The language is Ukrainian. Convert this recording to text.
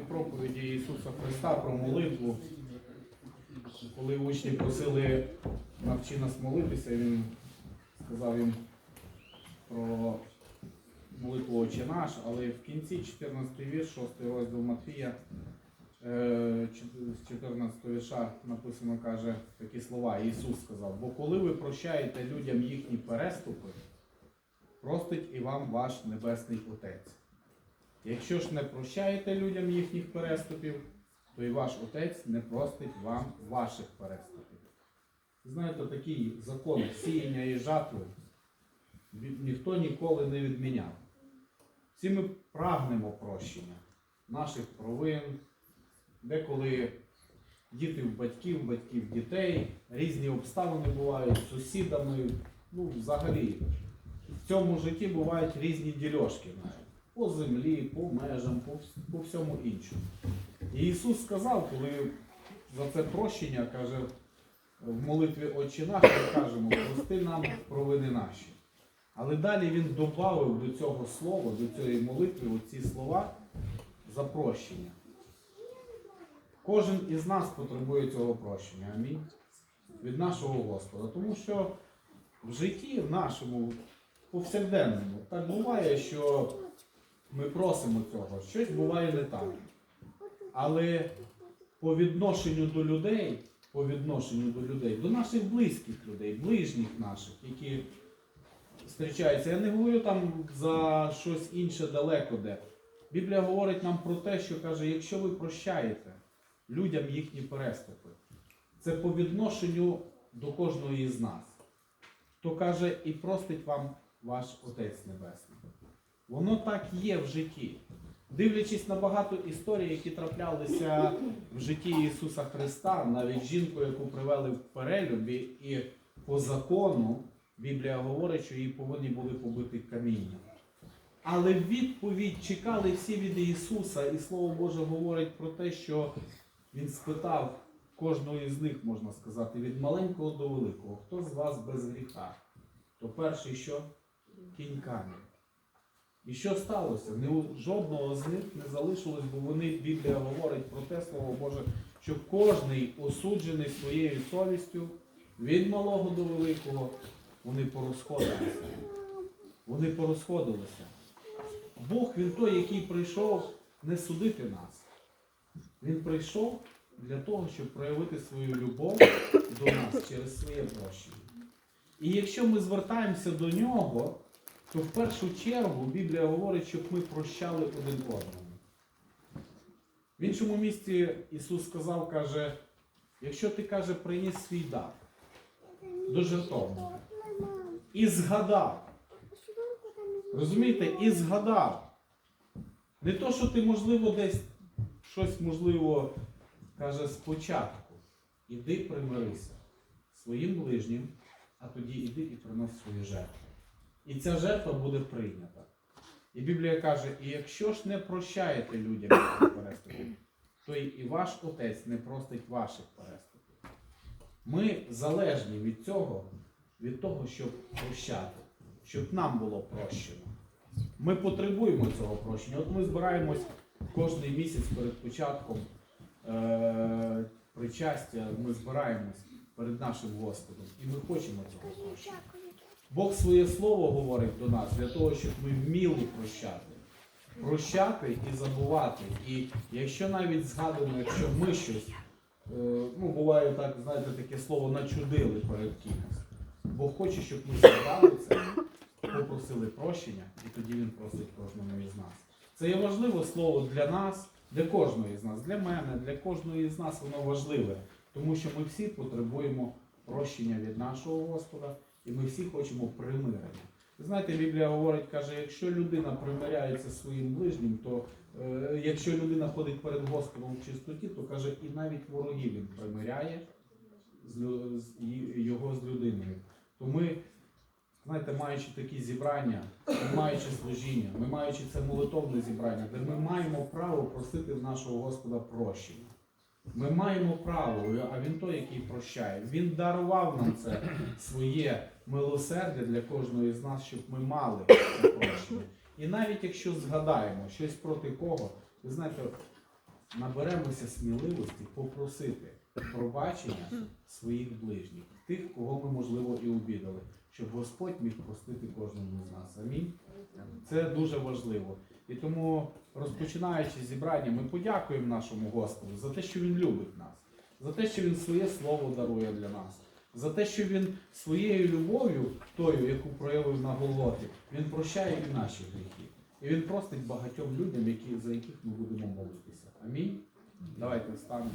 проповіді Ісуса Христа про молитву, коли учні просили навчи нас молитися, Він сказав їм про молитву Отче наш, але в кінці 14 вірш, 6 розділ Матфія, е, з 14 вірша написано, каже такі слова. Ісус сказав, бо коли ви прощаєте людям їхні переступи, простить і вам ваш Небесний Отець. Якщо ж не прощаєте людям їхніх переступів, то і ваш Отець не простить вам ваших переступів. Знаєте, такий закон сіяння і жатви ніхто ніколи не відміняв. Всі ми прагнемо прощення наших провин, деколи діти в батьків, батьків дітей, різні обставини бувають з сусідами, ну взагалі. В цьому житті бувають різні дільошки навіть. По землі, по межам, по, по всьому іншому. І Ісус сказав, коли за це прощення каже в молитві Отче наш, ми кажемо, прости нам провини наші. Але далі він додав до цього слова, до цієї молитви, оці слова за прощення. Кожен із нас потребує цього прощення. Амінь. Від нашого Господа. Тому що в житті в нашому повсякденному так буває, що ми просимо цього, щось буває не так. Але по відношенню до людей, по відношенню до людей, до наших близьких людей, ближніх наших, які зустрічаються. Я не говорю там за щось інше далеко де. Біблія говорить нам про те, що каже, якщо ви прощаєте людям їхні переступи, це по відношенню до кожного із нас, то каже, і простить вам ваш Отець Небесний. Воно так є в житті. Дивлячись на багато історій, які траплялися в житті Ісуса Христа, навіть жінку, яку привели в перелюбі, і по закону Біблія говорить, що її повинні були побити камінням. Але відповідь чекали всі від Ісуса, і Слово Боже говорить про те, що Він спитав кожного із них, можна сказати, від маленького до великого, хто з вас без гріха? То перший що? Кінь камінь. І що сталося? Ні жодного з них не залишилось, бо вони, Біблія говорить про те, Слово Боже, що кожний осуджений своєю совістю, від малого до великого, вони порозходилися. Вони порозходилися. Бог він той, який прийшов не судити нас. Він прийшов для того, щоб проявити свою любов до нас через своє прощення. І якщо ми звертаємося до нього, то в першу чергу Біблія говорить, щоб ми прощали один одному. В іншому місці Ісус сказав, каже, якщо ти каже, приніс свій дар до жертовника і згадав, розумієте, і згадав. Не то, що ти, можливо, десь щось, можливо, каже спочатку. Іди примирися своїм ближнім, а тоді іди і принось свою жертву. І ця жертва буде прийнята. І Біблія каже, і якщо ж не прощаєте людям переступів, то і ваш Отець не простить ваших переступів. Ми залежні від цього, від того, щоб прощати, щоб нам було прощено. Ми потребуємо цього прощення. От ми збираємось кожний місяць перед початком е- причастя, ми збираємось перед нашим Господом. І ми хочемо цього прощення. Бог своє слово говорить до нас для того, щоб ми вміли прощати. Прощати і забувати. І якщо навіть згадуємо, якщо ми щось, е, ну буває так, знаєте, таке слово начудили перед кимось. Бог хоче, щоб ми згадали це, попросили прощення, і тоді він просить кожному із нас. Це є важливе слово для нас, для кожного із нас, для мене, для кожного із нас воно важливе, тому що ми всі потребуємо прощення від нашого Господа, і ми всі хочемо примирення. Знаєте, Біблія говорить, каже, якщо людина примиряється зі своїм ближнім, то е, якщо людина ходить перед Господом в чистоті, то каже, і навіть ворогів він примиряє з, з- його з людиною. То ми, знаєте, маючи такі зібрання, маючи служіння, ми маючи це молитовне зібрання, де ми маємо право просити в нашого Господа прощення. Ми маємо право, а він той, який прощає. Він дарував нам це своє милосердя для кожного з нас, щоб ми мали це прощення. І навіть якщо згадаємо щось проти кого, ви знаєте, наберемося сміливості попросити пробачення своїх ближніх, тих, кого ми, можливо, і обідали, щоб Господь міг простити кожному з нас. Амінь. Це дуже важливо. І тому, розпочинаючи зібрання, ми подякуємо нашому Господу за те, що Він любить нас, за те, що Він своє слово дарує для нас, за те, що Він своєю любов'ю, тою, яку проявив на Голгофі, Він прощає і наші гріхи. І Він простить багатьом людям, які, за яких ми будемо молитися. Амінь. Давайте встанемо.